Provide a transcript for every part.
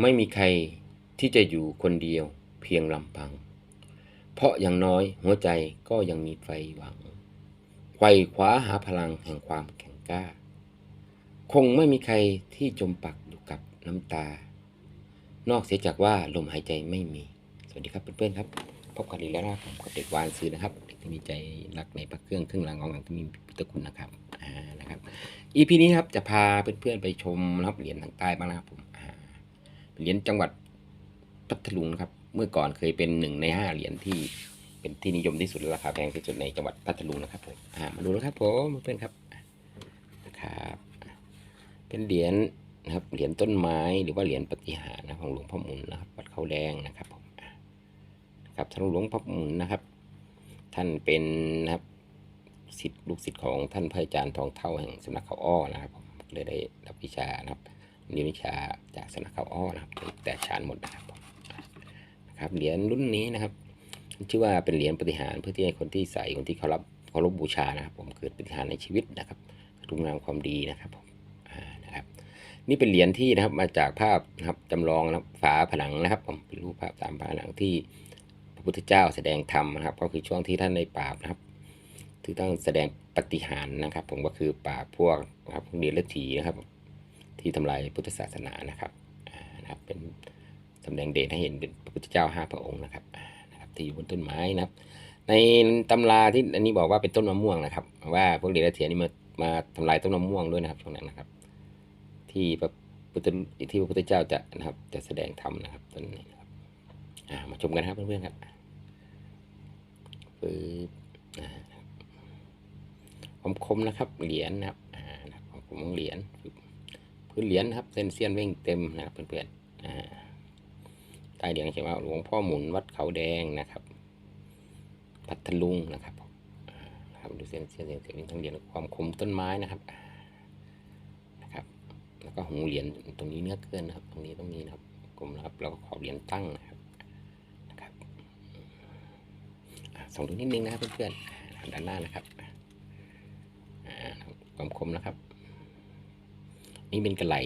ไม่มีใครที่จะอยู่คนเดียวเพียงลำพัง เพราะอย่างน้อยหัวใจก็ยังมีไฟหวังไขว่คว้าหาพลังแห่งความแข็งกล้า คงไม่มีใครที่จมปักอยู่กับน้ำตา นอกเสียจากว่าลมหายใจไม่มี สวัสดีครับเพื่อนๆครับ พบกันอีกแล้วนะครับกับเด็กวานซื้อนะครับ เด็กที่มีใจรักในพระเครื่องเครื่องรางของขลังที่มีพุทธคุณนะครับ อ่า นะครับ EP นี้ครับจะพาเพื่อนๆไปชมรับเหรียญทางใต้บ้างนะครับผม เหรียญจังหวัดพัทลุงครับ เมื่อก่อนเคยเป็นหนึ่งในห้าเหรียญที่เป็นที่นิยมที่สุดและราคาแพงที่สุดในจังหวัดพัทลุงนะครับผมอ่ามาดูนะครับผมเพื่อนครับนะครับเป็นเหรียญนะครับเหรียญต้นไม้หรือว่าเหรียญปฏิหารนะของหลวงพ่อหมุนนะครับวัดเขาแดงนะครับผมนะครับท่านหลวงพ่อหมุนนะครับ ท่านเป็นนะครับศิษย์ลูกศิษย์ของท่านพระอาจารย์ทองเท่าแห่งสำนักเขาอ้อนะครับผมเลยได้รับวิชานะครับ ยนวิชาจากสนักเขาอ้อนะครับแต่ชานหมดนะครับนะครับเหรียญรุ่นนี้นะครับชื่อว่าเป็นเหรียญปฏิหารเพื่อที่ให้คนที่ใส่คนที่เขารับเคารพบูชานะครับ ผมเกิดปฏิหารในชีวิตนะครับรุ่งามความดีนะครับผมนะครับ นี่เป็นเหรียญที่นะครับมาจากภาพนะครับจำลองนะครับฝาผนังนะครับ ผมเป็นรูปภาพตามผนังที่พระพุทธเจ้าแสดงธรรมนะครับ ก็คือช่วงที่ท่านได้ปรานะครับที่ต้องแสดงปฏิหารนะครับ ผมก็คือปราพวกนะครับพวกเดรัจฉีนะครับ ที่ทำลายพุทธศาสนานะครับนะครับ เป็นแสดงเดชให้เห็นเป็นพระพุทธเจ้าห้าพระองค์นะครับนะครับ ที่อยู่บนต้นไม้นะครับ ในตำราที่อันนี้บอกว่าเป็นต้นมะม่วงนะครับ ว่าพวกเดรัจฉีนี่มามาทำลายต้นมะม่วงด้วยนะครับช่วงนั้นนะครับ ที่พระพุทธที่พระพุทธเจ้าจะนะครับ จะแสดงธรรมนะครับต้นนี้นะครับมาชมกันครับเพื่อนๆครับปึ๊บอ่าคมคมนะครับเหรียญนะครับอ่านะครับความคมเหรียญ พื้นเหรียญนะครับเส้นเสี้ยนเว่งเต็มนะครับเพื่อนๆใต้เหรียญเขียนว่าหลวงพ่อหมุนวัดเขาแดงนะครับพัทลุงนะครับครับดูเส้นเสี้ยนเส้นเสี้ยนทั้งเหรียญความคมต้นไม้นะครับนะครับ แล้วก็หูเหรียญตรงนี้เนื้อเกินนะครับ ตรงนี้ต้องมีนะครับกลมนะครับแล้วก็ขอบเหรียญตั้งนะครับนะครับส่องดูนิดนึงนะครับเพื่อนๆด้านหน้านะครับความคมนะครับ นี่เป็นกระไหล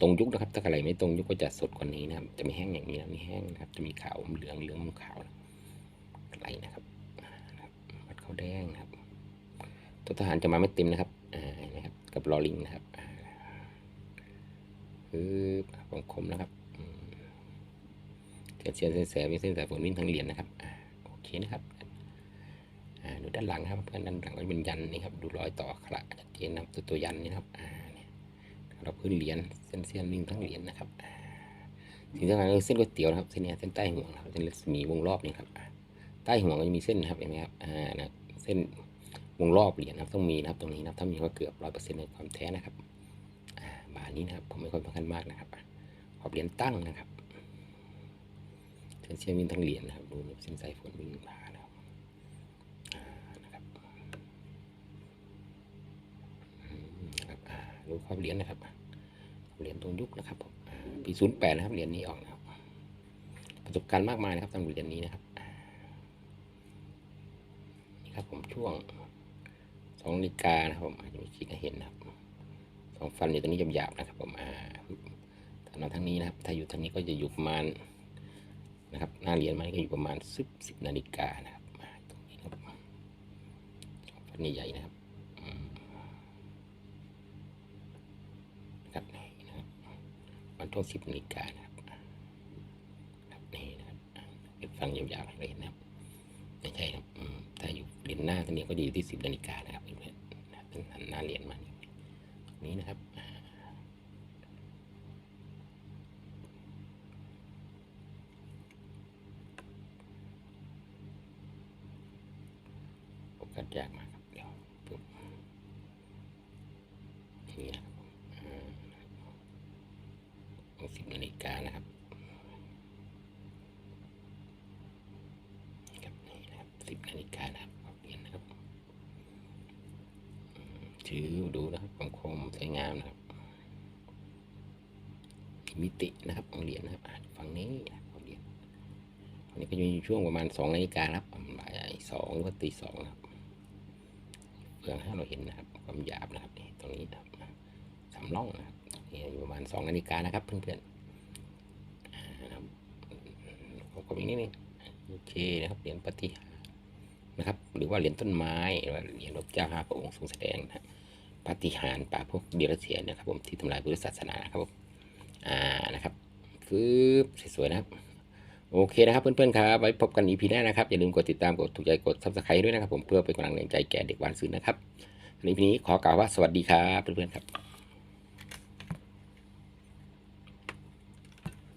ตรงยุคนะครับ ถ้ากระไหลไม่ตรงยุคก็จะสดกว่านี้นะครับ จะไม่แห้งอย่างนี้นะไมีแห้งนะครับ จะมีขาวเหลืองเหลืองมุมขาวกระไหลนะครับบวัดเขาแดงนะครับตัวทหารจะมาไม่เต็มนะครับอ่านะครับ กับลอลิงนะครับคือความคมนะครับเสียนเสียนเส้นแสมีเส้นสายฝนวิ่งทั้งเหรียญนะครับโอเคนะครับดูด้านหลังครับเพื่อนด้านหลังก็เป็นยันนี่ครับ ดูรอยต่อขระชัดเจนนะครับตัวตัวยันนี่ครับอ่า เราพื้นเหรียญเส้นเส้นวิ่งทั้งเหรียญนะครับสิ่งสำคัญคือเส้นก๋วยเตี๋ยวนะครับเส้นนี้เส้นใต้ห่วงนะครับเส้นรัศมีวงรอบนี่ครับใต้ห่วงก็จะมีเส้นนะครับเห็นไหมครับอ่านะเส้นวงรอบเหรียญนะครับต้องมีนะครับตรงนี้นะครับถ้ามีก็เกือบร้อยเปอร์เซ็นต์ในความแท้นะครับบาทนี้นะครับผมไม่ค่อยสำคัญมากนะครับขอบเหรียญตั้งนะครับเส้นเสี้ยนวิ่งทั้งเหรียญนะครับดูเส้นสายฝนวิ่งผ่านนะครับอ่านะครับอืมนะค รับอ่าดูขอบเหรียญนะครับเหรียญตรงยุคนะครับผมปีศูนย์แปดนะครับเหรียญนี้ออกนะครับ ประสบการณ์มากมายนะครับสำหรับเหรียญนี้นะครับนี่ครับผมช่วงสองนาฬิกานะครับผมอาจจะมีชี้ให้เห็นนะครับสองฟันอยู่ตรงนี้หยาบๆนะครับผมอ่าถ้ามาทางนี้นะครับ ถ้าอยู่ทางนี้ก็จะอยู่ประมาณนะครับหน้าเหรียญมันก็อยู่ประมาณสิบสิบนาฬิกานะครับตรงนี้นะครับฟันใหญ่นะครับ ช่วงสิบนาฬิกานะครับครับนี่นะครับเป็นฟังยาวๆเราเห็นะครับไม่ใช่ครับถ้าอยู่เรียญหน้าตรงนี้ก็จะอยู่ที่สิบนาฬิกานะครับเพื่อนๆนะครับเป็นหันหน้าเรียญมานี้นะครับโอกาสยากมาก สิบนาฬิกานะครับครับนี่นะครับสิบนาฬิกานะครับอบเรียนนะครับอืมถือดูนะครับความคมสวยงามนะครับ มิตินะครับของเหรียญนะครับฝั่งนี้นะครับของเหรียญฝั่งนี้ก็จะมีช่วงประมาณสองนาฬิกานะครับบ่ายสองก็ตีสองนะครับเพื่อให้เราเห็นนะครับ ความหยาบนะครับนี่ตรงนี้นะครับสำล่องนะครับ นี่อยู่ประมาณสองนาฬิกานะครับเพื่อนๆกบอีกนิดนึงโอเคนะครับเหรียญปฏิหารนะครับ หรือว่าเหรียญต้นไม้หรือว่าเหรียญระเจ้าห้าพระองค์ทรงแสดงนะปฏิหารป่าพวกเดรัจฉียนนะครับ ผมที่ทำลายพุทธศาสนานะครับผมอ่านะครับฟืบสวยๆนะครับ โอเคนะครับเพื่อนๆครับไว้พบกันอีพีหน้านะครับ อย่าลืมกดติดตามกดถูกใจกดซับสไครต์ด้วยนะครับ ผมเพื่อเป็นกำลังแรงใจแก่เด็กวานซื้อนะครับในอีพีนี้ขอกล่าวว่าสวัสดีครับเพื่อนๆครับ